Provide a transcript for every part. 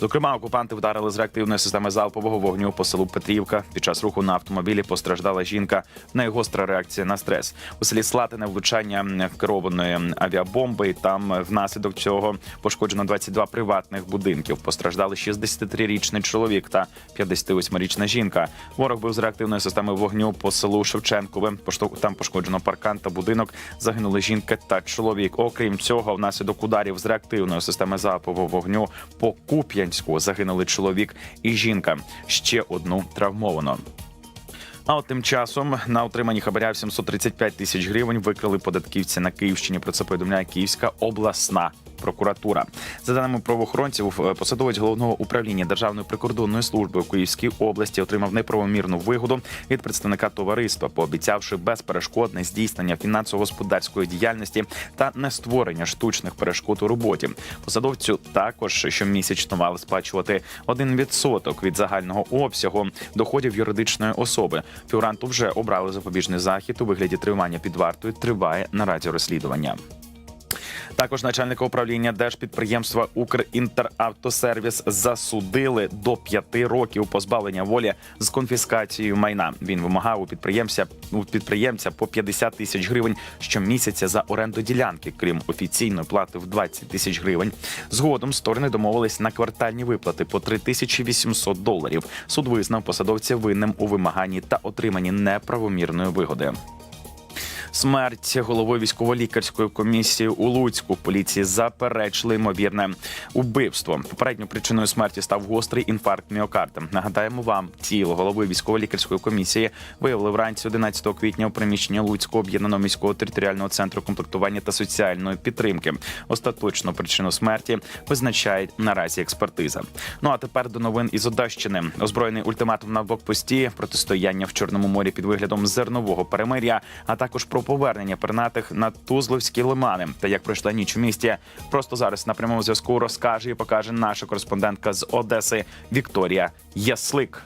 Зокрема, окупанти вдарили з реактивної системи залпового вогню по селу Петрівка. Під час руху на автомобілі постраждала жінка. В неї гостра реакція на стрес. У селі Слатине влучання керованої авіабомби. І Там внаслідок цього пошкоджено 22 приватних будинків. Постраждали 63-річний чоловік та 58-річна жінка. Ворог бив з реактивної системи вогню по селу Шевченкове. Там пошкоджено паркан та будинок. Загинули жінка та чоловік. Окрім цього, внаслідок ударів з реактивної системи залпового вогню по Куп'янську загинули чоловік і жінка. Ще одну травмовано. А от тим часом на отримані хабаря в 735 тисяч гривень викрили податківці на Київщині. Про це повідомляє Київська обласна прокуратура. За даними правоохоронців, е, посадовець головного управління Державної прикордонної служби у Київській області отримав неправомірну вигоду від представника товариства, пообіцявши безперешкодне здійснення фінансово-господарської діяльності та не створення штучних перешкод у роботі. Посадовцю також щомісячно мали сплачувати 1% від загального обсягу доходів юридичної особи. Фігуранту вже обрали запобіжний захід у вигляді тримання під вартою. Триває наразі розслідування. Також начальника управління держпідприємства Укрінтеравтосервіс засудили до п'яти років позбавлення волі з конфіскацією майна. Він вимагав у підприємця у підприємця по 50 тисяч гривень щомісяця за оренду ділянки, крім офіційної плати в 20 тисяч гривень. Згодом сторони домовились на квартальні виплати по 3800 доларів. Суд визнав посадовця винним у вимаганні та отриманні неправомірної вигоди. Смерть голови військово-лікарської комісії у Луцьку поліції заперечили ймовірне убивство. Попередньою причиною смерті став гострий інфаркт міокарда. Нагадаємо вам, тіло голови військово-лікарської комісії виявили вранці 11 квітня у приміщенні Луцького об'єднаного міського територіального центру комплектування та соціальної підтримки. Остаточну причину смерті визначає наразі експертиза. Ну а тепер до новин із Одещини. Озброєний ультиматум на блокпості, протистояння в Чорному морі під виглядом зернового перемир'я, а також про повернення пернатих на Тузловські лимани та як пройшла ніч у місті. Просто зараз на прямому зв'язку розкаже і покаже наша кореспондентка з Одеси Вікторія Яслик.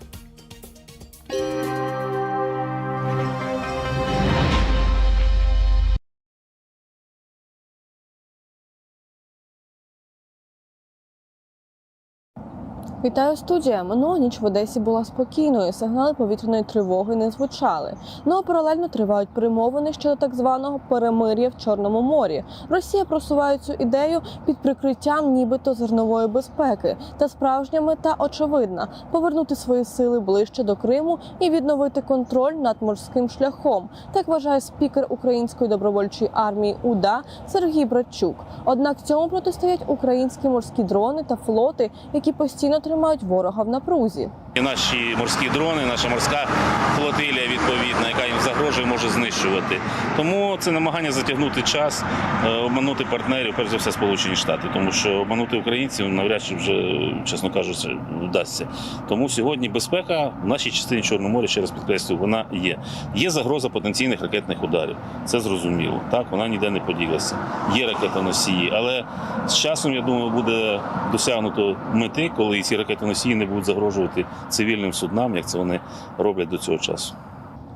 Вітаю студія. Минула ніч в Одесі була спокійною. Сигнали повітряної тривоги не звучали. Ну а паралельно тривають перемовини щодо так званого перемир'я в Чорному морі. Росія просуває цю ідею під прикриттям, нібито зернової безпеки. Та справжня мета очевидна повернути свої сили ближче до Криму і відновити контроль над морським шляхом. Так вважає спікер Української добровольчої армії УДА Сергій Братчук. Однак цьому протистоять українські морські дрони та флоти, які постійно тримають ворога в напрузі. І наші морські дрони, наша морська флотилія відповідна, яка їм загрожує, може знищувати. Тому це намагання затягнути час, е, обманути партнерів, перш за все, Сполучені Штати, тому що обманути українців навряд чи вже, чесно кажучи, вдасться. Тому сьогодні безпека в нашій частині Чорного моря, ще раз підкреслюю, вона є. Є загроза потенційних ракетних ударів. Це зрозуміло. Так, вона ніде не поділася. Є ракетоносії, але з часом, я думаю, буде досягнуто мети, коли ці ракетоносії не будуть загрожувати цивільним суднам, як це вони роблять до цього часу.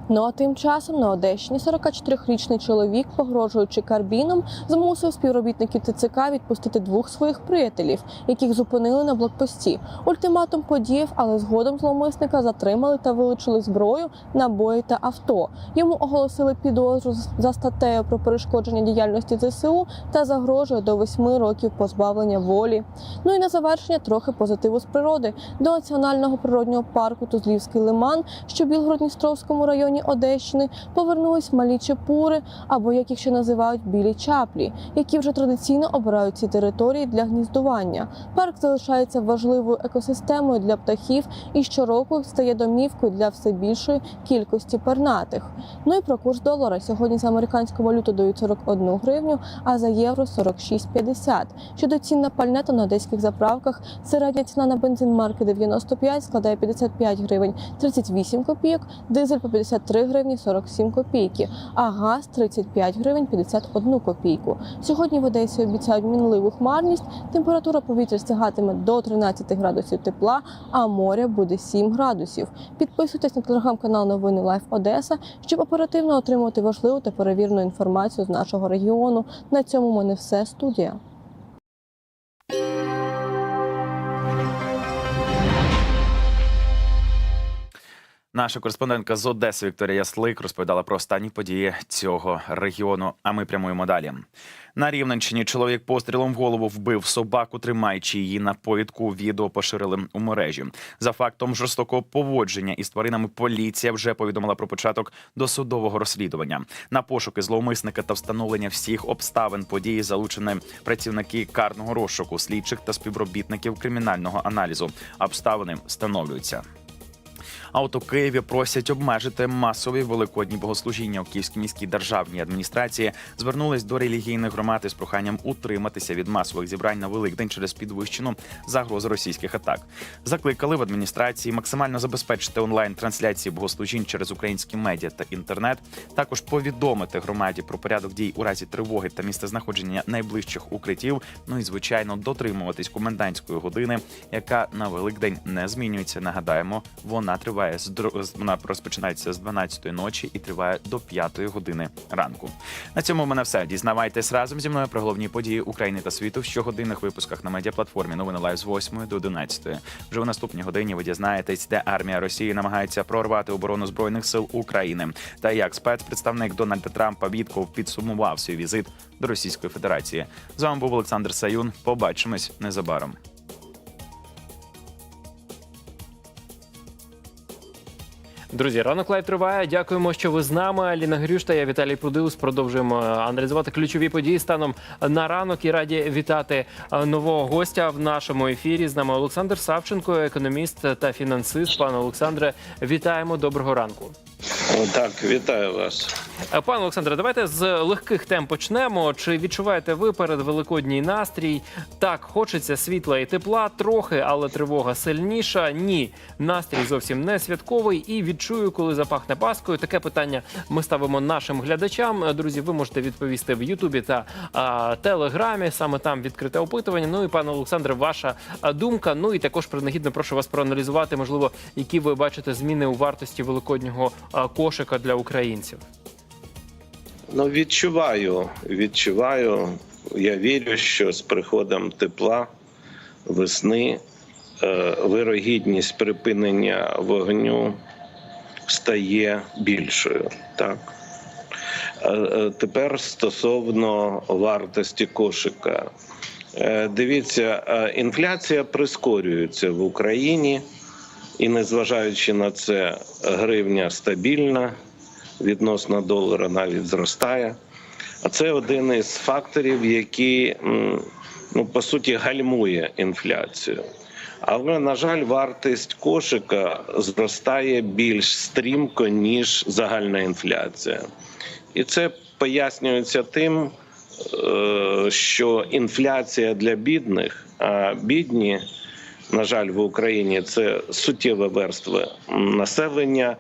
Ну а тим часом на Одещині 44-річний чоловік, погрожуючи карбіном, змусив співробітників ТЦК відпустити двох своїх приятелів, яких зупинили на блокпості. Ультиматум подіяв, але згодом зловмисника затримали та вилучили зброю, набої та авто. Йому оголосили підозру за статтею про перешкодження діяльності ЗСУ та загрожує до восьми років позбавлення волі. Ну і на завершення трохи позитиву з природи до національного природнього парку Тузлівський лиман, що в Білгород-Дністровському районі Одещини повернулись малі чепури, або як їх ще називають білі чаплі, які вже традиційно обирають ці території для гніздування. Парк залишається важливою екосистемою для птахів і щороку стає домівкою для все більшої кількості пернатих. Ну і про курс долара сьогодні за американську валюту дають 41 гривню, а за євро 46,50. Щодо цін на пальне, то на одеських заправках середня ціна на бензин марки 95 складає 55 гривень 38 копійок, дизель по 53 гривні 47 копійки, а газ 35 гривень 51 копійку. Сьогодні в Одесі обіцяють мінливу хмарність, температура повітря стягатиме до 13 градусів тепла, а море буде 7 градусів. Підписуйтесь на телеграм-канал Новини Лайф Одеса, щоб оперативно отримувати важливу та перевірену інформацію з нашого регіону. На цьому мене все студія. Наша кореспондентка з Одеси Вікторія Яслик розповідала про останні події цього регіону. А ми прямуємо далі. На Рівненщині чоловік пострілом в голову вбив собаку, тримаючи її на повідку. Відео поширили у мережі. За фактом жорстокого поводження із тваринами поліція вже повідомила про початок досудового розслідування. На пошуки зловмисника та встановлення всіх обставин події залучені працівники карного розшуку, слідчих та співробітників кримінального аналізу. Обставини встановлюються. А от у Києві просять обмежити масові великодні богослужіння у Київській міській державній адміністрації. Звернулись до релігійних громад із проханням утриматися від масових зібрань на Великдень через підвищену загрозу російських атак. Закликали в адміністрації максимально забезпечити онлайн трансляції богослужінь через українські медіа та інтернет. Також повідомити громаді про порядок дій у разі тривоги та місцезнаходження найближчих укриттів. Ну і звичайно дотримуватись комендантської години, яка на Великдень не змінюється. Нагадаємо, вона триває дро- з- вона розпочинається з 12-ї ночі і триває до 5-ї години ранку. На цьому в мене все. Дізнавайтесь разом зі мною про головні події України та світу в щогодинних випусках на медіаплатформі. Новини лайв з 8 до 11. Вже у наступній годині ви дізнаєтесь, де армія Росії намагається прорвати оборону збройних сил України та як спецпредставник Дональда Трампа Вітков підсумував свій візит до Російської Федерації. З вами був Олександр Саюн. Побачимось незабаром. Друзі, ранок лайв триває. Дякуємо, що ви з нами. Аліна Грюш та я Віталій Пудиус. Продовжуємо аналізувати ключові події станом на ранок і раді вітати е, нового гостя в нашому ефірі. З нами Олександр Савченко, економіст та фінансист. Пане Олександре, вітаємо. Доброго ранку. Так, вітаю вас. Е, Пане Олександре, давайте з легких тем почнемо. Чи відчуваєте ви перед великодній настрій? Так, хочеться світла і тепла трохи, але тривога сильніша. Ні, настрій зовсім не святковий і відчую, коли запахне паскою. Таке питання ми ставимо нашим глядачам. Е, Друзі, ви можете відповісти в Ютубі та а, Телеграмі. Саме там відкрите опитування. Ну і пане Олександре, ваша думка. Ну і також принагідно прошу вас проаналізувати, можливо, які ви бачите зміни у вартості великоднього а, кошика для українців. Ну, відчуваю, відчуваю. Я вірю, що з приходом тепла, весни, е, вирогідність припинення вогню стає більшою. Так. Е, е, Тепер стосовно вартості кошика. Дивіться, інфляція прискорюється в Україні, і незважаючи на це, гривня стабільна, відносно долара навіть зростає. А це один із факторів, який ну, по суті гальмує інфляцію. Але, на жаль, вартість кошика зростає більш стрімко, ніж загальна інфляція. І це пояснюється тим, е, що інфляція для бідних, а бідні, на жаль, в Україні це суттєва верства населення.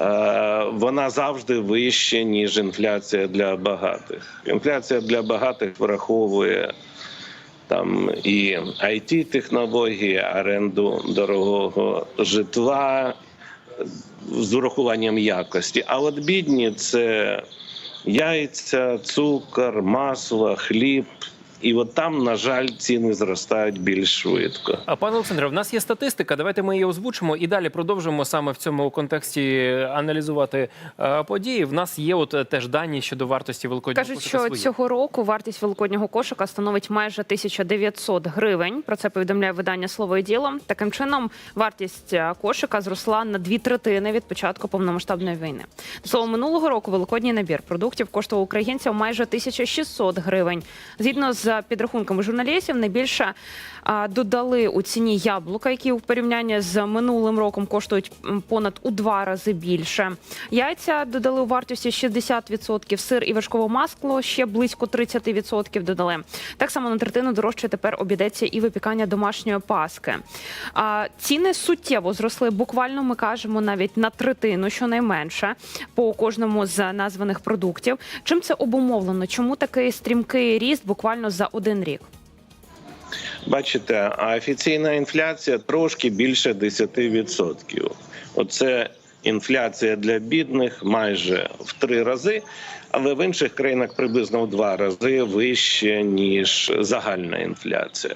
е, Вона завжди вища, ніж інфляція для багатих. Інфляція для багатих враховує там і it технології оренду дорогого житла з урахуванням якості. А от бідні це яйця, цукор, масло, хліб. І от там, на жаль, ціни зростають більш швидко. А пане Олександре, в нас є статистика. Давайте ми її озвучимо і далі продовжимо саме в цьому контексті аналізувати е, події. В нас є от е, теж дані щодо вартості великоднього Кажуть, кошика що свої. цього року вартість великоднього кошика становить майже 1900 гривень. Про це повідомляє видання Слово і діло. Таким чином, вартість е, кошика зросла на дві третини від початку повномасштабної війни. До слова, минулого року великодній набір продуктів коштував українцям майже 1600 гривень. Згідно з підрахунками журналістів, найбільше додали у ціні яблука, які у порівнянні з минулим роком коштують понад у два рази більше. Яйця додали у вартості 60%, сир і вершкове масло ще близько 30% додали. Так само на третину дорожче тепер обійдеться і випікання домашньої паски. Ціни суттєво зросли. Буквально ми кажемо навіть на третину, щонайменше, по кожному з названих продуктів. Чим це обумовлено? Чому такий стрімкий ріст буквально за один рік? Бачите, а офіційна інфляція трошки більше 10%. Оце інфляція для бідних майже в три рази, але в інших країнах приблизно в два рази вище, ніж загальна інфляція.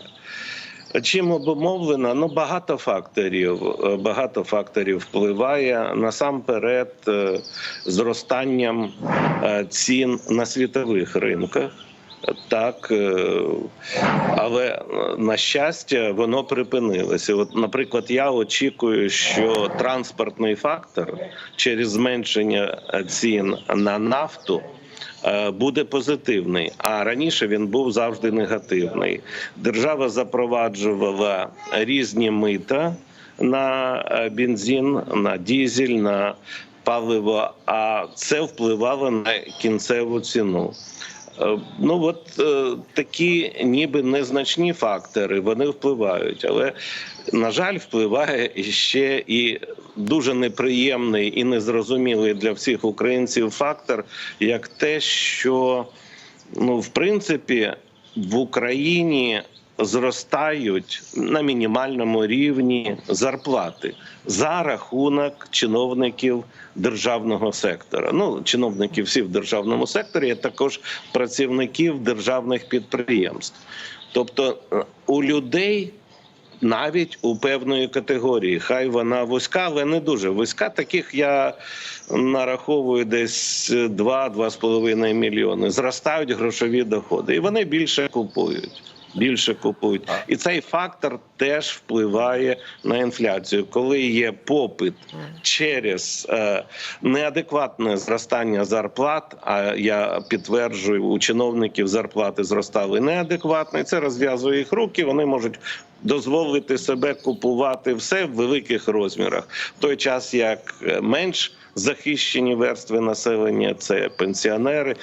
Чим обумовлена? Ну багато факторів. Багато факторів впливає насамперед е, зростанням е, цін на світових ринках. Так, е, але на щастя, воно припинилося. От, наприклад, я очікую, що транспортний фактор через зменшення цін на нафту е, буде позитивний. А раніше він був завжди негативний. Держава запроваджувала різні мита на е, бензин, на дізель, на паливо, а це впливало на кінцеву ціну. Е, Ну от е, такі ніби незначні фактори вони впливають, але на жаль, впливає ще і дуже неприємний і незрозумілий для всіх українців фактор, як те, що ну в принципі в Україні зростають на мінімальному рівні зарплати за рахунок чиновників державного сектора. Ну, чиновників всі в державному секторі, а також працівників державних підприємств. Тобто е, у людей. Навіть у певної категорії, хай вона вузька, але не дуже вузька. Таких я нараховую десь 2-2,5 мільйони. Зростають грошові доходи, і вони більше купують. Більше купують, і цей фактор теж впливає на інфляцію, коли є попит через е, неадекватне зростання зарплат. А я підтверджую, у чиновників зарплати зростали неадекватно, і це розв'язує їх руки. Вони можуть дозволити себе купувати все в великих розмірах, в той час як е, менш захищені верстви населення, це пенсіонери,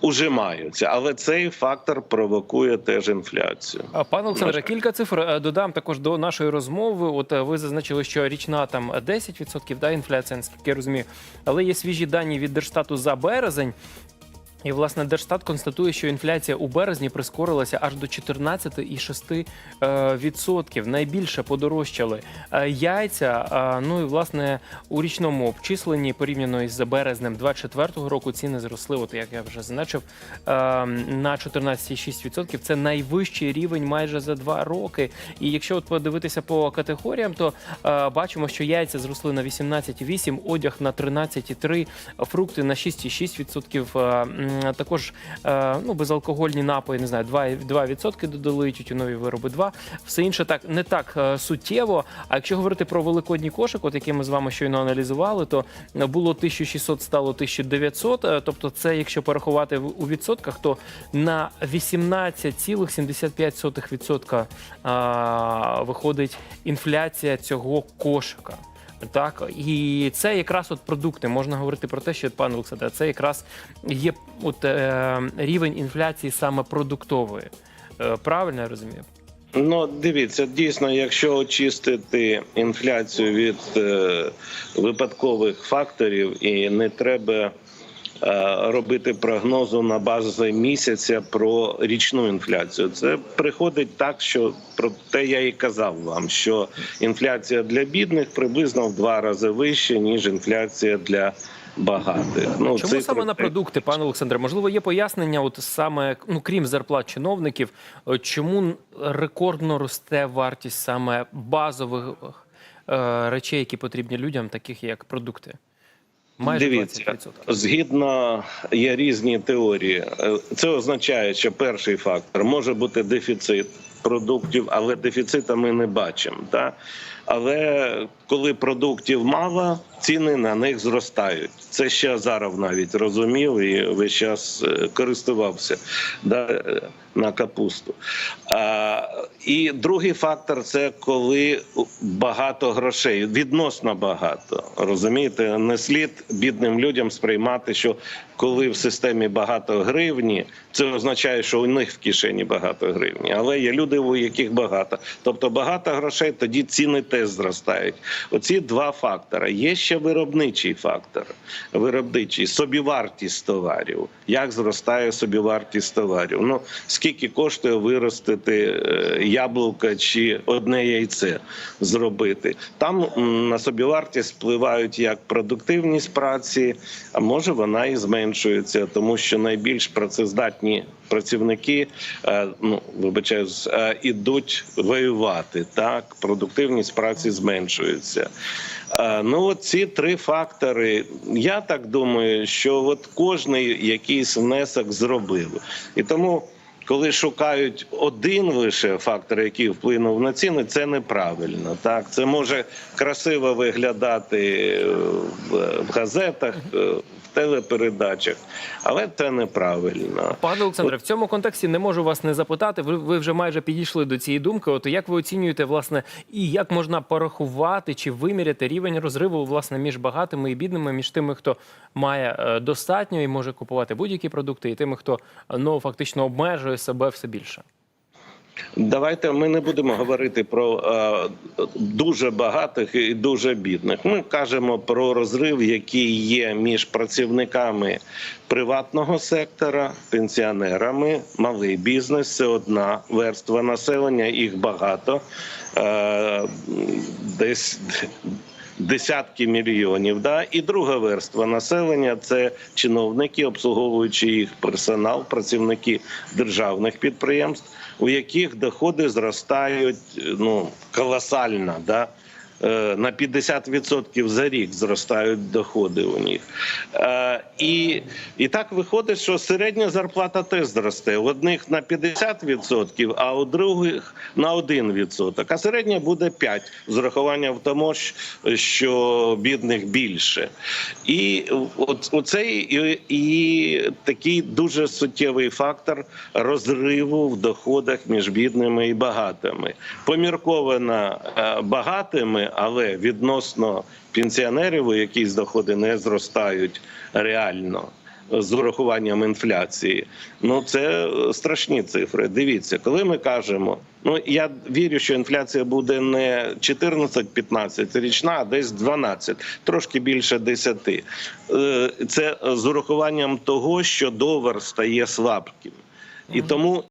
ужимаються. Але цей фактор провокує теж інфляцію. А, Пане Олександре, кілька цифр е, додам також до нашої розмови. От е, ви зазначили, що річна там 10% да, інфляція, наскільки я розумію. Але є свіжі дані від Держстату за березень. І власне Держстат констатує, що інфляція у березні прискорилася аж до 14,6%. е. Найбільше подорожчали е, яйця. е, Ну і власне у річному обчисленні порівняно із березнем 24-го року ціни зросли. От як я вже зазначив, е, на 14,6%. Це найвищий рівень майже за два роки. І якщо от подивитися по категоріям, то бачимо, що яйця зросли на 18,8%, одяг на 13,3%, фрукти на 6,6%. Також е, ну, безалкогольні напої, не знаю, 2%, 2% додали, тютюнові вироби 2%. Все інше так не так е, суттєво. А якщо говорити про великодній кошик, от який ми з вами щойно аналізували, то було 1600, стало 1900. е, Тобто, це якщо порахувати у відсотках, то на 18,75% а, виходить інфляція цього кошика. Так, і це якраз от продукти. Можна говорити про те, що пан Олександр, це якраз є от е, рівень інфляції саме продуктової. Е, правильно я розумію? Ну, дивіться, дійсно, якщо очистити інфляцію від е, випадкових факторів, і не треба робити прогнозу на базі місяця про річну інфляцію. Це приходить так, що про те я і казав вам, що інфляція для бідних приблизно в два рази вища, ніж інфляція для багатих. Ну, Чому цифри саме на продукти, пане Олександре? Можливо, є пояснення, от саме ну крім зарплат чиновників, е, чому рекордно росте вартість саме базових е, речей, які потрібні людям, таких як продукти? Майже Дивіться, 20%. згідно є різні теорії. Е, Це означає, що перший фактор може бути дефіцит продуктів, але дефіцита ми не бачимо. Так? Але коли продуктів мало, ціни на них зростають. Це ще зараз навіть розумів і весь час е, користувався да, е, на капусту. А, і другий фактор це коли багато грошей, відносно багато. Розумієте, не слід бідним людям сприймати, що коли в системі багато гривні, це означає, що у них в кишені багато гривні. Але є люди, у яких багато. Тобто багато грошей, тоді ціни теж зростають. Оці два фактори. Є ще виробничий фактор. Виробничий собівартість товарів. Як зростає собівартість товарів? Ну скільки коштує виростити е, яблука чи одне яйце зробити. Там на собівартість впливають як продуктивність праці, а може вона і зменшується, тому що найбільш працездатні працівники е, ну вибачаюсь, е, ідуть воювати. Так, продуктивність праці зменшується. Е, Ну, от ці три фактори. Я так думаю, що от кожний якийсь внесок зробив, і тому. Коли шукають один лише фактор, який вплинув на ціни, це неправильно. Так, це може красиво виглядати е, в газетах, е, в телепередачах, але це неправильно. Пане Олександре, в цьому контексті не можу вас не запитати. Ви, ви вже майже підійшли до цієї думки. От як ви оцінюєте, власне, і як можна порахувати чи виміряти рівень розриву власне між багатими і бідними, між тими, хто має е, достатньо і може купувати будь-які продукти, і тими, хто ну фактично обмежує себе все більше. Давайте ми не будемо говорити про е, дуже багатих і дуже бідних. Ми кажемо про розрив, який є між працівниками приватного сектора, пенсіонерами, малий бізнес це одна верства населення, їх багато. Е, десь десятки мільйонів. Да? І друга верства населення це чиновники, обслуговуючи їх персонал, працівники державних підприємств, у яких доходи зростають ну, колосально. Да? Е, На 50% за рік зростають доходи у них. Е, І, і так виходить, що середня зарплата теж зросте. У одних на 50%, а у других на 1%. А середня буде 5% з урахуванням в тому, що бідних більше. І оцей і, і такий дуже суттєвий фактор розриву в доходах між бідними і багатими. Помірковано е, багатими, але відносно пенсіонерів, у яких доходи не зростають реально. З урахуванням інфляції, ну це е, страшні цифри. Дивіться, коли ми кажемо, ну я вірю, що інфляція буде не 14-15 річна, а десь 12, трошки більше 10. Е, Це з урахуванням того, що долар стає слабким, і тому